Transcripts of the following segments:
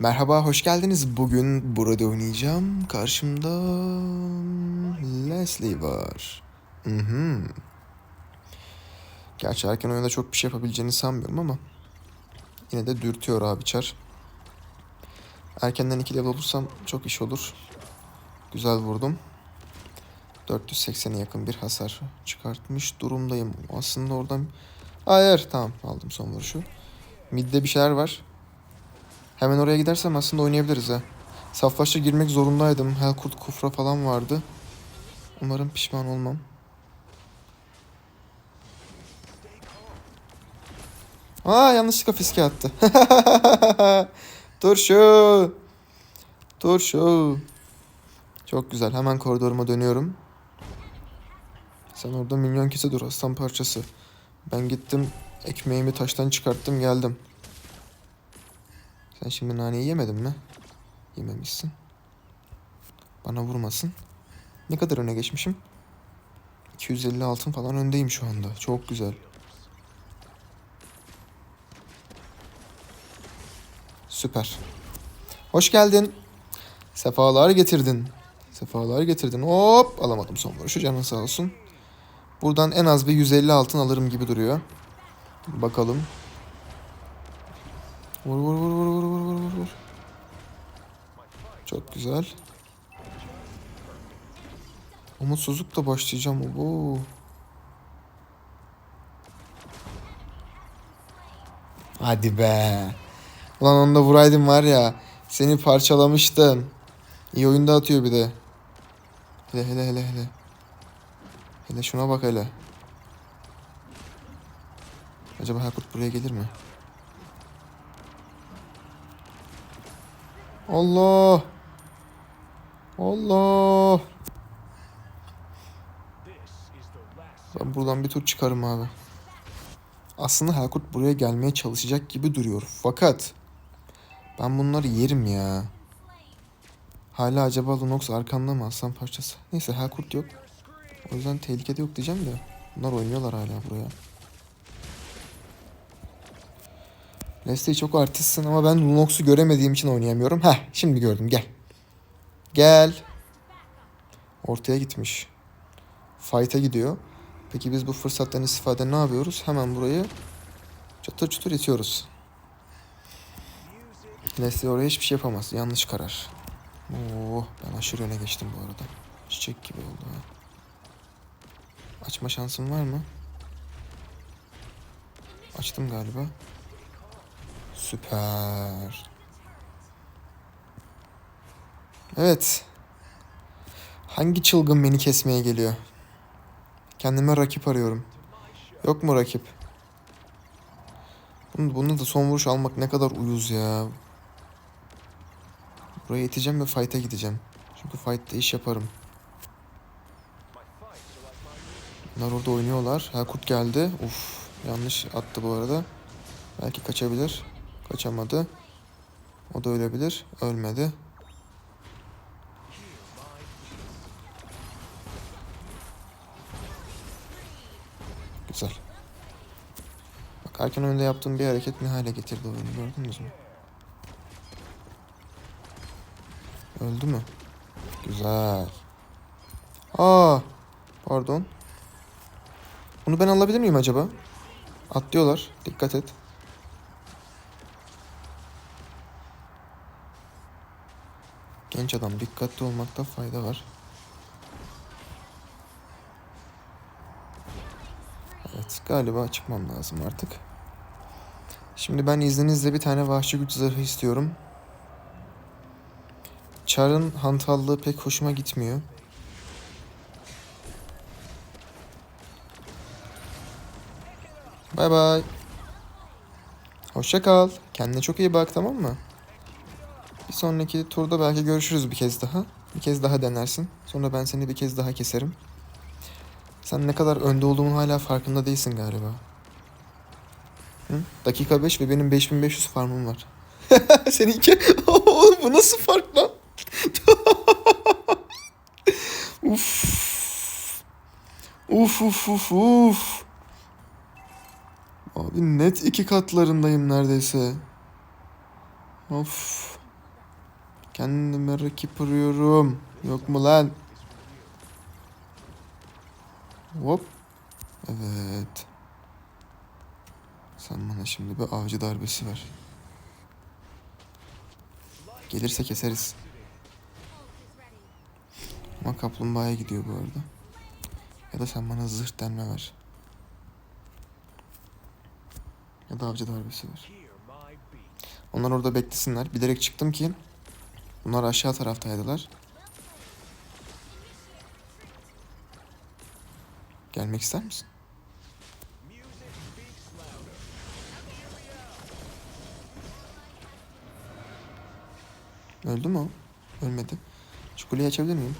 Merhaba, hoş geldiniz. Bugün burada oynayacağım. Karşımda Leslie var. Mhm. Gerçi erken oyunda çok bir şey yapabileceğini sanmıyorum ama yine de dürtüyor abi çar. Erkenden 2 level olursam çok iş olur. Güzel vurdum. 480'e yakın bir hasar çıkartmış durumdayım. Aslında oradan... Hayır tamam aldım son vuruşu. Midde bir şeyler var. Hemen oraya gidersem aslında oynayabiliriz ha. Saflaşta girmek zorundaydım. Helkurt Kufra falan vardı. Umarım pişman olmam. Aa yanlışlıkla fiske attı. Turşu. Turşu. Çok güzel. Hemen koridoruma dönüyorum. Sen orada minyon kese dur aslan parçası. Ben gittim ekmeğimi taştan çıkarttım geldim. Sen şimdi naneyi yemedin mi? Yememişsin. Bana vurmasın. Ne kadar öne geçmişim? 250 altın falan öndeyim şu anda. Çok güzel. Süper. Hoş geldin. Sefalar getirdin. Sefalar getirdin. Hop alamadım son vuruşu canın sağ olsun. Buradan en az bir 150 altın alırım gibi duruyor. Bakalım. Vur vur vur vur vur vur vur vur. Çok güzel. Umutsuzlukla başlayacağım. Bu. Hadi be. Ulan onu da vuraydım var ya. Seni parçalamıştım. İyi oyunda atıyor bir de. Hele hele hele hele. Hele şuna bak hele. Acaba Hakut buraya gelir mi? Allah. Allah. Ben buradan bir tur çıkarım abi. Aslında Helkurt buraya gelmeye çalışacak gibi duruyor. Fakat ben bunları yerim ya. Hala acaba Lunox arkamda mı aslan parçası? Neyse Helkurt yok. O yüzden tehlikede yok diyeceğim de. Bunlar oynuyorlar hala buraya. Leslie çok artistsin ama ben Lunox'u göremediğim için oynayamıyorum. Heh şimdi gördüm gel. Gel. Ortaya gitmiş. Fight'a gidiyor. Peki biz bu fırsattan istifade ne yapıyoruz? Hemen burayı çatır çutur itiyoruz. Leslie oraya hiçbir şey yapamaz. Yanlış karar. Oo, ben aşırı öne geçtim bu arada. Çiçek gibi oldu ha. Açma şansım var mı? Açtım galiba. Süper. Evet. Hangi çılgın beni kesmeye geliyor? Kendime rakip arıyorum. Yok mu rakip? Bunu, bunu da son vuruş almak ne kadar uyuz ya. Buraya iteceğim ve fight'a gideceğim. Çünkü fight'ta iş yaparım. Bunlar orada oynuyorlar. Ha kurt geldi. Uf, yanlış attı bu arada. Belki kaçabilir. Kaçamadı. O da ölebilir. Ölmedi. Güzel. Bak erken önde yaptığım bir hareket ne hale getirdi oyunu gördünüz mü? Öldü mü? Güzel. Aa, pardon. Bunu ben alabilir miyim acaba? Atlıyorlar. Dikkat et. Genç adam dikkatli olmakta fayda var. Evet galiba çıkmam lazım artık. Şimdi ben izninizle bir tane vahşi güç zırhı istiyorum. Char'ın hantallığı pek hoşuma gitmiyor. Bay bay. Hoşça kal. Kendine çok iyi bak tamam mı? Sonraki turda belki görüşürüz bir kez daha. Bir kez daha denersin. Sonra ben seni bir kez daha keserim. Sen ne kadar önde olduğumun hala farkında değilsin galiba. Hı? Dakika 5 ve benim 5500 farmım var. Seninki... Oğlum bu nasıl fark lan? uf. Uf uf uf uf. Abi net iki katlarındayım neredeyse. Of. Kendime rakip arıyorum. Yok mu lan? Hop. Evet. Sen bana şimdi bir avcı darbesi ver. Gelirse keseriz. Ama kaplumbağaya gidiyor bu arada. Ya da sen bana zırh delme ver. Ya da avcı darbesi ver. Onlar orada beklesinler. Bilerek çıktım ki bunlar aşağı taraftaydılar. Gelmek ister misin? Öldü mü o? Ölmedi. Şu kuleyi açabilir miyim?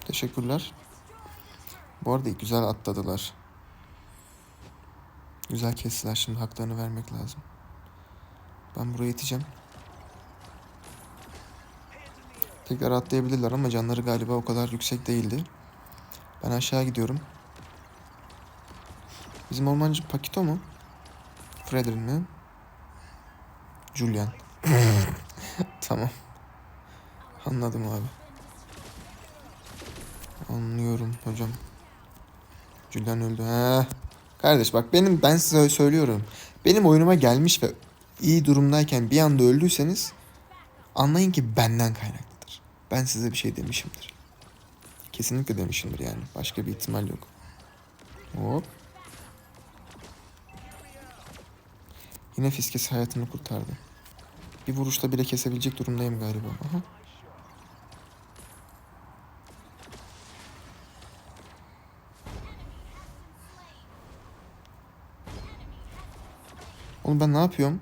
Teşekkürler. Bu arada güzel atladılar. Güzel kestiler şimdi haklarını vermek lazım. Ben buraya iteceğim. Tekrar atlayabilirler ama canları galiba o kadar yüksek değildi. Ben aşağı gidiyorum. Bizim ormancı Pakito mu? Fredrin mi? Julian. tamam. Anladım abi. Anlıyorum hocam. Julian öldü. He. Kardeş bak benim ben size söylüyorum. Benim oyunuma gelmiş ve iyi durumdayken bir anda öldüyseniz anlayın ki benden kaynaklıdır. Ben size bir şey demişimdir. Kesinlikle demişimdir yani. Başka bir ihtimal yok. Hop. Yine fiskesi hayatını kurtardı. Bir vuruşta bile kesebilecek durumdayım galiba. Aha. Oğlum ben ne yapıyorum?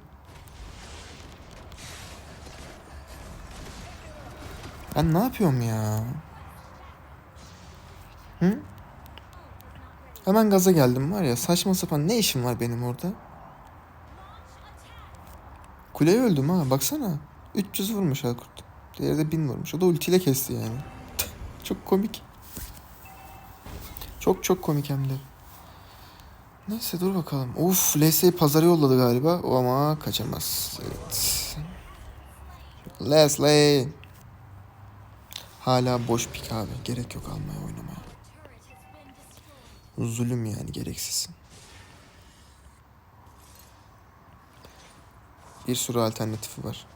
Ben ne yapıyorum ya? Hı? Hemen gaza geldim var ya saçma sapan ne işim var benim orada? Kuleye öldüm ha baksana. 300 vurmuş Alkurt. Diğeri de 1000 vurmuş. O da ultiyle kesti yani. çok komik. Çok çok komik hem de. Neyse dur bakalım. Uf Leslie'yi pazara yolladı galiba. O ama kaçamaz. Evet. Leslie. Hala boş pik abi. Gerek yok almaya oynamaya. Zulüm yani gereksiz. Bir sürü alternatifi var.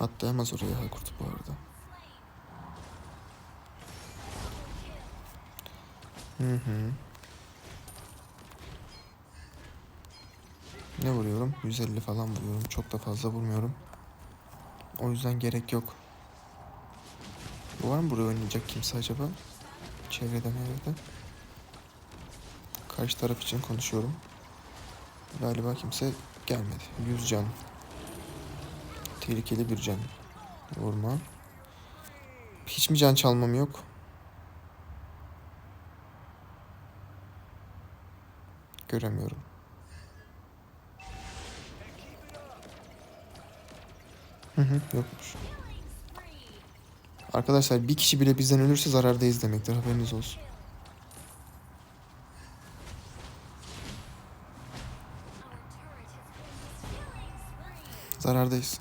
Atlayamaz oraya Haykurt bu arada. Hı hı. Ne vuruyorum? 150 falan vuruyorum. Çok da fazla vurmuyorum. O yüzden gerek yok. Var mı buraya oynayacak kimse acaba? Çevrede mevrede. Karşı taraf için konuşuyorum. Galiba kimse gelmedi. 100 can. Tehlikeli bir can. Vurma. Hiç mi can çalmam yok? Göremiyorum. Hı hı yokmuş. Arkadaşlar bir kişi bile bizden ölürse zarardayız demektir haberiniz olsun. Zarardayız.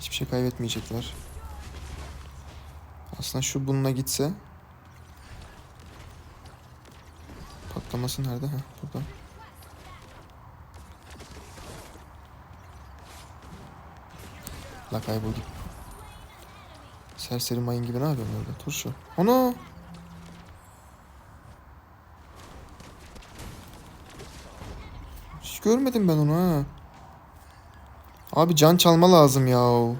Hiçbir şey kaybetmeyecekler. Aslında şu bununla gitse patlaması nerede? Heh, burada. La kaybol git. Serseri mayın gibi ne yapıyorsun orada? Turşu. Ana! Hiç görmedim ben onu ha. Abi can çalma lazım ya.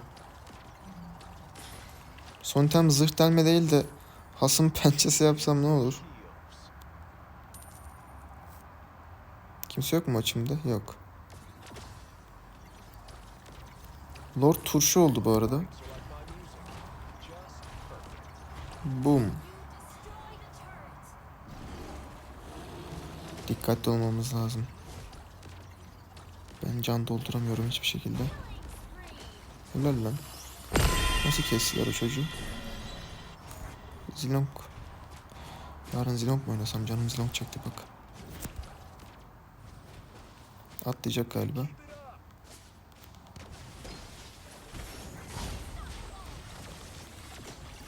Son tem zırh delme değil de hasım pençesi yapsam ne olur? Kimse yok mu açımda? Yok. Lord turşu oldu bu arada. Boom. Dikkatli olmamız lazım. Ben can dolduramıyorum hiçbir şekilde. Helal lan. Nasıl kestiler o çocuğu? Zilong. Yarın Zilong mu oynasam? Canım Zilong çekti bak. Atlayacak galiba.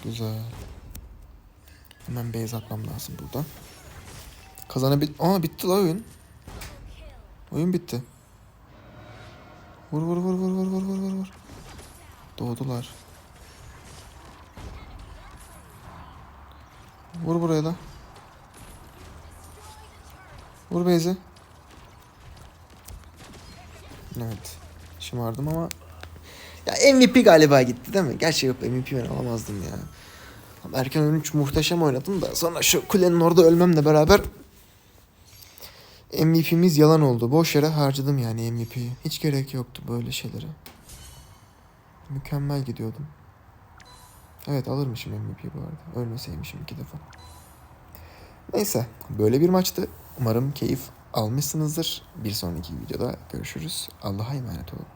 Güzel. Hemen base atmam lazım buradan. Kazanabil... Aa bitti la oyun. Oyun bitti. Vur vur vur vur vur vur vur vur vur. Doğdular. Vur buraya da. Vur Beyzi. Evet. Şımardım ama ya MVP galiba gitti değil mi? Gerçi yok MVP ben alamazdım ya. Ama Erken 13 muhteşem oynadım da sonra şu kulenin orada ölmemle beraber MVP'miz yalan oldu. Boş yere harcadım yani MVP'yi. Hiç gerek yoktu böyle şeylere. Mükemmel gidiyordum. Evet alırmışım MVP bu arada. Ölmeseymişim iki defa. Neyse böyle bir maçtı. Umarım keyif almışsınızdır. Bir sonraki videoda görüşürüz. Allah'a emanet olun.